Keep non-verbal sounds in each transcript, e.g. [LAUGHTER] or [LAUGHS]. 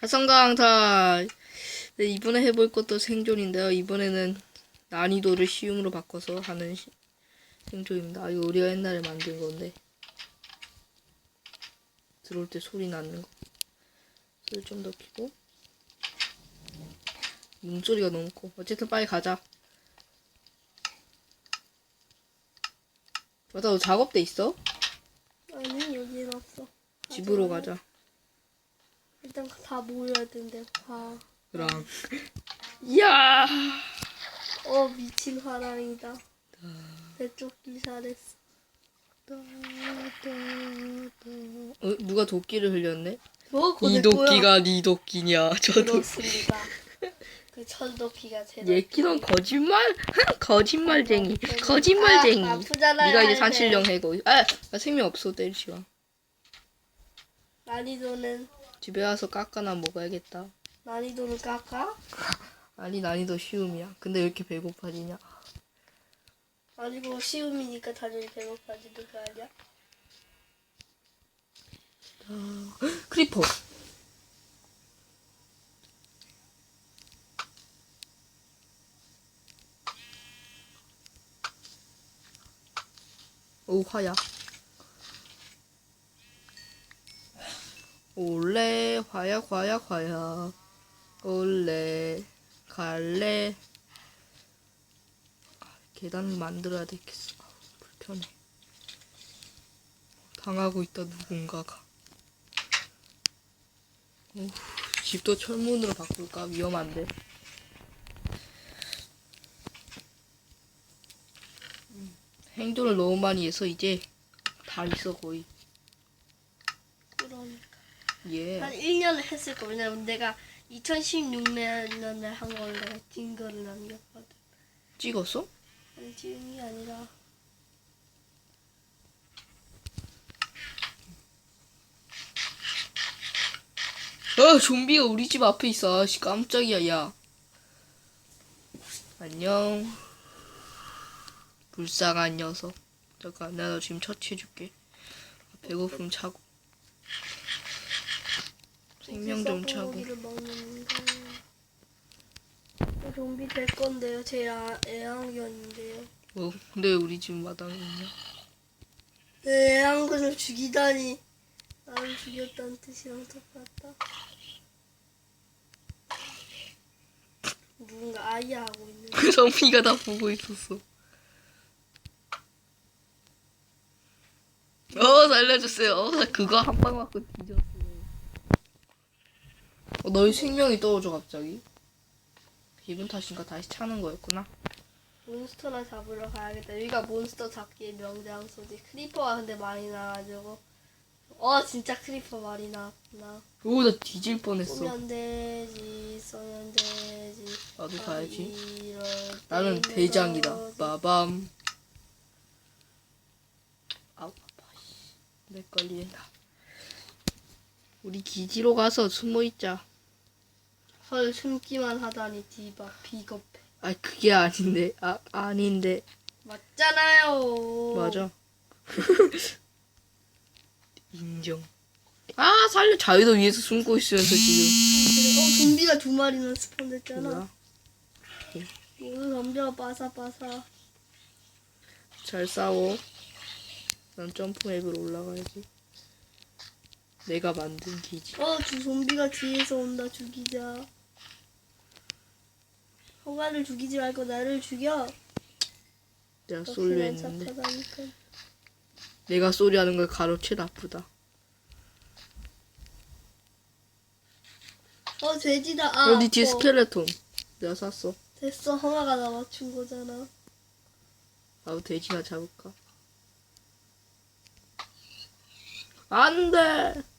화성강타 네, 이번에 해볼 것도 생존인데요. 이번에는 난이도를 쉬움으로 바꿔서 하는 시- 생존입니다. 아, 이거 우리가 옛날에 만든 건데 들어올 때 소리 나는 거. 소리 좀 더 키고 문소리가 너무 커. 어쨌든 빨리 가자. 맞아, 너 작업대 있어? 아니 여기는 없어. 집으로 가자. 일단 다 모여야 되는데 화. 그럼. 이야. 어 미친 화랑이다. 내쫓기 잘했어. 어, 누가 도끼를 흘렸네? 뭐 이. 도끼가 네 도끼냐? 저 도끼. 그렇습니다. 그 천도끼가 제 얘끼 넌 거짓말? 거짓말쟁이. 아, 거짓말쟁이. 아, 아프잖아요, 네가 이제 할배. 산신령 해고. 아, 나 생명 없어 때리지 마. 난이도는 집에 와서 깎아나 먹어야겠다. 난이도는 깎아? [LAUGHS] 아니 난이도 쉬움이야. 근데 왜 이렇게 배고파지냐? 아니고 쉬움이니까 당연히 배고파지는 거 아니야? 크리퍼. 오 화야. 올레 화야 화야 화야. 올레 갈래. 아, 계단 만들어야 되겠어. 아, 불편해. 당하고 있다 누군가가. 오, 집도 철문으로 바꿀까? 위험한데. 음, 행동을 너무 많이 해서 이제 다 있어 거의. 예. 한 1년을 했을 거 왜냐면 내가 2016년에 한 걸 내가 찍은 거를 남겼거든. 찍었어? 아니 찍은 게 아니라 아 좀비가 우리 집 앞에 있어. 아씨 깜짝이야 야. 안녕. 불쌍한 녀석. 잠깐 내가 너 지금 처치해줄게. 배고픔 차고. 생명 좀 차고. 고기를 먹는데 어, 좀비 될 건데요. 제 아, 애완견인데요. 뭐 근데 왜 우리 집 마당에 있냐? 내 애완견을 죽이다니 나를 죽였다는 뜻이랑 똑같다. 누군가 아이야 하고 있는. 그 좀비가 다 보고 있었어. 어 살려줬어요. 어, 나 그거 한 방 맞고 뒤졌어. 어, 너의 생명이 떨어져 갑자기. 기분 탓인가 다시 차는 거였구나. 몬스터나 잡으러 가야겠다. 여기가 몬스터 잡기의 명장소지. 크리퍼가 근데 많이 나가지고. 어 진짜 크리퍼 많이 나왔구나. 오 나 뒤질 뻔했어. 쏘면 되지, 쏘면 되지. 나도 가야지. 이럴 나는 대장이다. 빠밤. 아우 아파. 씨. 내 걸린다. 우리 기지로 가서 숨어 있자. 헐 숨기만 하다니 디바 비겁해. 아 그게 아닌데. 아 아닌데. 맞잖아요. 맞아. [LAUGHS] 인정. 아 살려 자유도 위에서 숨고 있으면서 지금. 어 좀비가 두 마리나 스폰됐잖아. 뭐야? 이거 덤벼 바사바사. 잘 싸워. 난 점프 맵으로 올라가야지. 내가 만든 기지. 어주 좀비가 뒤에서 온다 죽이자. 허가를 죽이지 말고 나를 죽여. 내가 역시 쏠려 난 있는데. 착하다니까. 내가 소리하는 걸 가로채 나쁘다. 어 돼지다. 아, 어디 뒤에 아파. 스켈레톤. 내가 샀어. 됐어 허가가 나 맞춘 거잖아. 나도 돼지나 잡을까? 안 돼!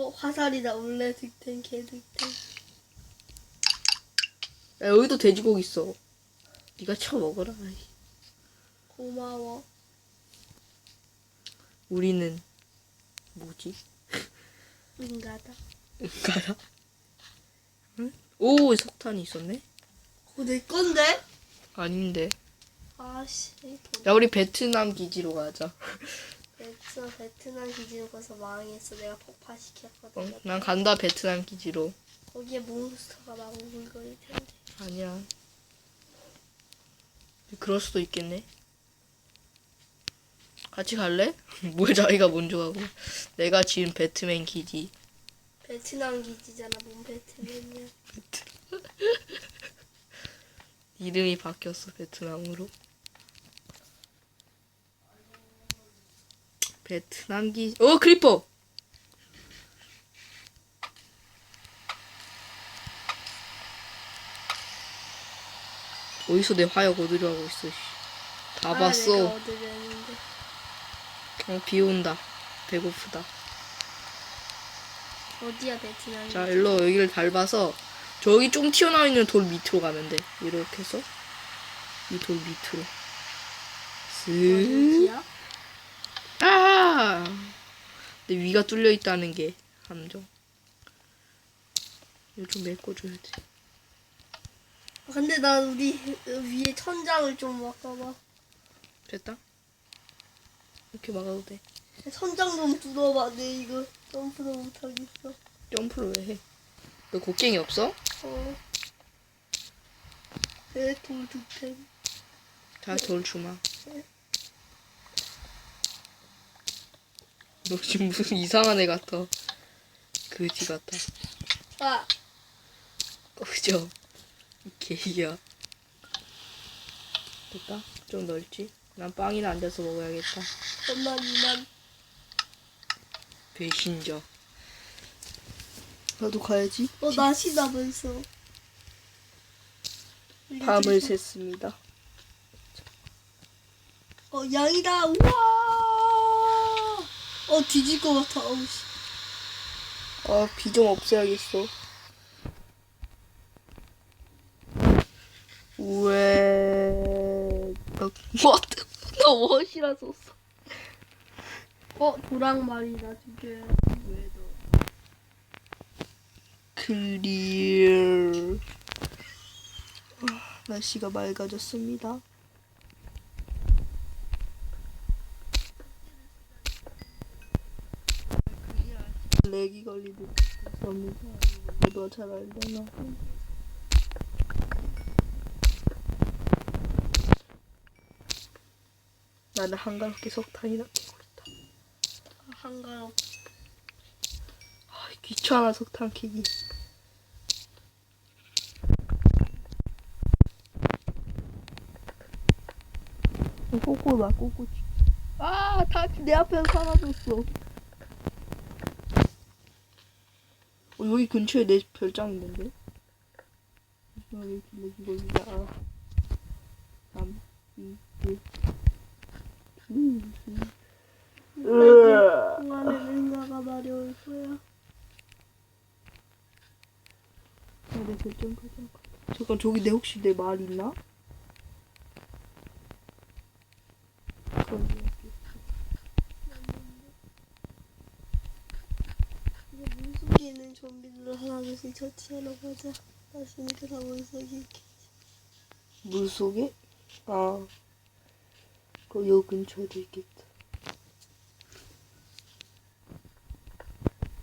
어 화살이다 원래 득템 개득템. 야, 여기도 돼지고기 있어. 네가 쳐 먹어라. 아이. 고마워. 우리는 뭐지? 응가다. 가라. 응? 오, 석탄이 있었네? 그거 내 건데? 아닌데. 아씨. 야, 우리 베트남 기지로 가자. [LAUGHS] 됐어 베트남 기지로 가서 망했어. 내가 폭파시켰거든. 어, 난 간다, 베트남 기지로. 거기에 몬스터가 막 오글거릴 텐데. 아니야. 그럴 수도 있겠네. 같이 갈래? [LAUGHS] 뭘 자기가 먼저 가고. 내가 지은 배트맨 기지. 베트남 기지잖아, 뭔 베트남이야. [LAUGHS] 이름이 바뀌었어, 베트남으로. 베트남 기, 어, 크리퍼! 어디서 내 화약 얻으려 하고 있어, 씨. 다 아, 봤어. 얻으려는데. 어, 비 온다. 배고프다. 어디야, 베트남 자, 일로 여기를 밟아서 저기 좀 튀어나와 있는 돌 밑으로 가면 돼. 이렇게 해서 이 돌 밑으로. 쓱. 어디야? 아! 내 위가 뚫려 있다는 게 함정. 이거 좀 메꿔줘야 돼. 아, 근데 나 우리 위에 천장을 좀 막아봐. 됐다? 이렇게 막아도 돼. 천장 좀 뚫어봐. 내 이거 점프도 못하겠어. 점프를 왜 해? 너 곡괭이 없어? 어. 내돌 두템. 자, 돌 주마. 너 지금 무슨 이상한 애 같아. 그지 같아. 아, 꺼져. 개야. 됐다? 좀 넓지? 난 빵이나 앉아서 먹어야겠다. 엄마 이만. 배신자. 나도 가야지. 어, 나시다 벌써. 밤을 샜습니다. 어, 양이다. 우와. 어, 뒤질 것 같아. 어우, 씨. 아, 비 좀 없애야겠어. 왜, 나, 뭐, 나 무엇이라 썼어. 어, 도랑 말이다, 죽여야 왜 너. 클리어. 아, 날씨가 맑아졌습니다. 있습니다. 누가 잘 알려나? 나는 한가롭게 석탄이나 캐고 있다. 한가롭. 아, 귀찮아 석탄 캐기. 꼬꼬다 꼬꼬. 아, 다 내 앞에서 사라졌어. 어, 여기 근처에 내 별장 있는데. 여기 길래 이거 이제 아. 3, 2, 1. 음, 음. 으아. 동안에 생각가 마려울 거야. 아, 내 결정 가자. 잠깐 저기 내 혹시 내 말 있나? 그럼 이거 물속에 있는 좀비들을 하나둘씩 처치하러 가자. 다시니까 다 물속에 있게. 물 속에? 아, 그요 근처에도 있겠다.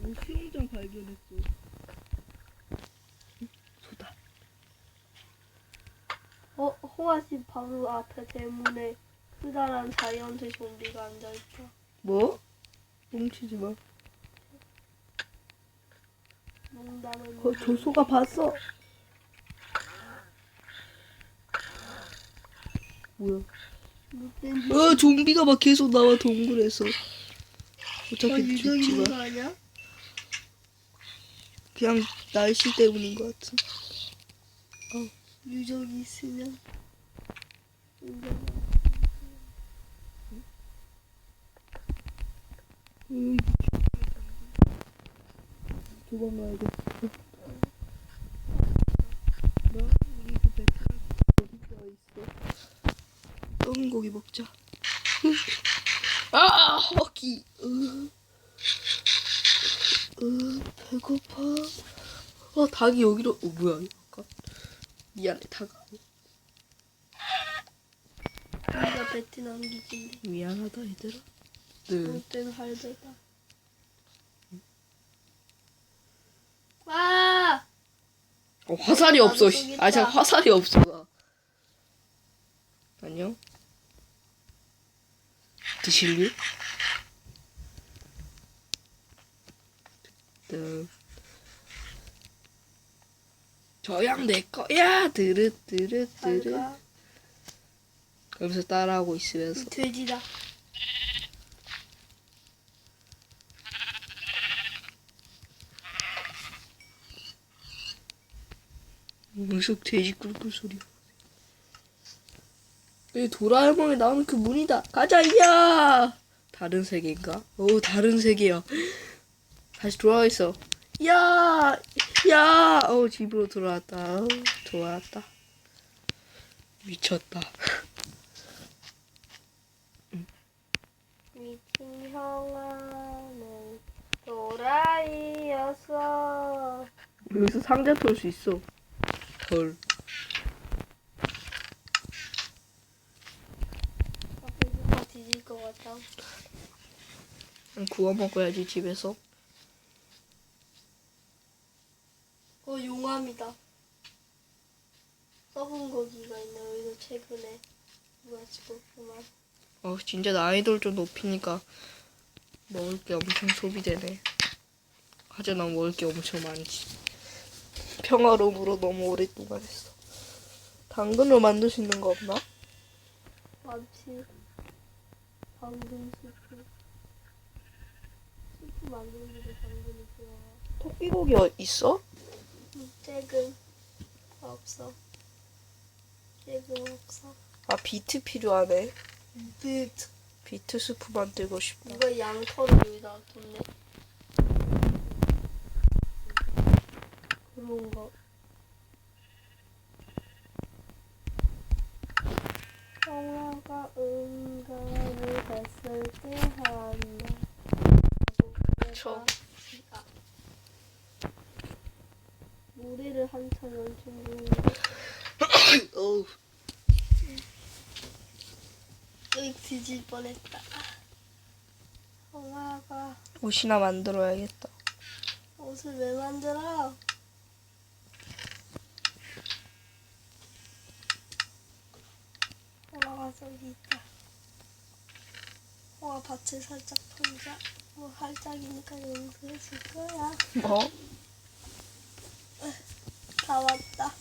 오, 수영장 발견했어. 소다. 어, 호아씨 바로 앞에 대문에 크다란 자이언트 좀비가 앉아있다. 뭐? 뭉치지 마. 어, 저 소가 봤어. 뭐야? 어, 좀비가 막 계속 나와 동굴에서. 어, 어차피 유적 죽지 마. 아니야? 그냥 날씨 때문인 것 같아. 유적이 있으면. 음. 도망가야겠어. 나그 베트남 어디가 있어? 썩은 고기 먹자. 아 허기. 으. 으, 배고파. 어 닭이 여기로. 어 뭐야? 아까 미안해 닭아. 우리가 베트남 기지인데. 미안하다 얘들아. 네. 못된 할배다. 와! 어, 화살이 없어. 속 씨. 아, 잠깐 화살이 없어. 나. 안녕. 드실류? 네. 저양 내 거야. 드르 드르 드르. 잘가 그러면서 따라하고 있으면서 돼지다 무슨 돼지 꿀꿀 소리. 이 도라에몽에 나오는 그 문이다. 가자, 야! 다른 세계인가? 오, 다른 세계야. 다시 돌아와 있어. 야! 야! 어, 집으로 돌아왔다. 어, 돌아왔다. 미쳤다. 미친 형아는 도라이였어 여기서 상자 털 수 있어. 헐. 다 뒤질 것 같아 구워 먹어야지, 집에서. 어 용암이다 썩은 고기가 있네 여기서 최근에 누가 죽었구만 어, 진짜 난이도를 좀 높이니까 먹을 게 엄청 소비되네. 하지만 난 먹을 게 엄청 많지. 평화로움으로 너무 오랫동안 했어. 당근으로 만들 수 있는 거 없나? 많지 당근 수프 수프 만드는 데도 당근이 들어가 토끼고기 어- 있어? 음, 잭은 없어 잭은 없어 아, 비트 필요하네. 비트 비트 스프 만들고 싶다. 누가 양털을 여기다 뒀네 그런 거 영화가 응가를 했을 때 한다 저. 아. 노래를 한참 연습 중인데 [COUGHS] 어우. 여기 뒤질 뻔했다 영화가 옷이나 만들어야겠다. 옷을 왜 만들어? 홍아 가 저기 있다. 홍아 밭을 살짝 털자. 뭐 살짝이니까 용서해 줄 거야. 뭐? 다 왔다.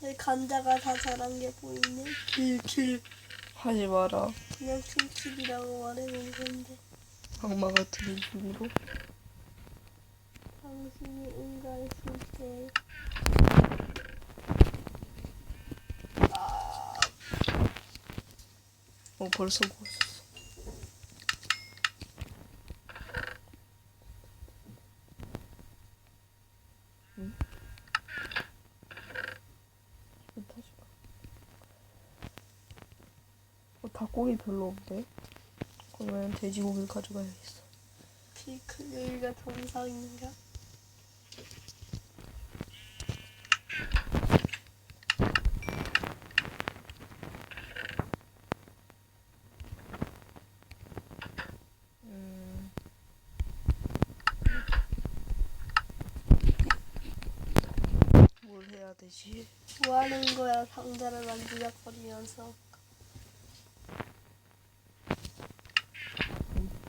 저기 감자가 다 자란 게 보이네. 길길. 하지 마라. 그냥 킬킬이라고 말해본 건데. 악마 같은 이름으로. 당신이 응가했을 때. 어, 벌써 구웠었어. 응? 어, 닭고기 별로 없네. 그러면 돼지고기를 가져가야겠어. 피클 여기가 정상인가? 되지? 뭐 하는 거야 상자를 만지작거리면서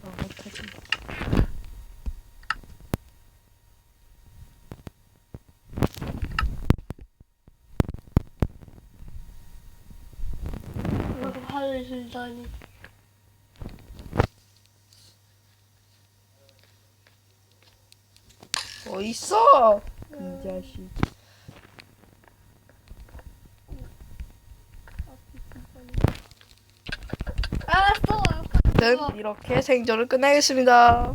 아, 못하지. 화를 들다니 어딨어? 이 자식. 알았어 는 이렇게 생존을 끝내겠습니다.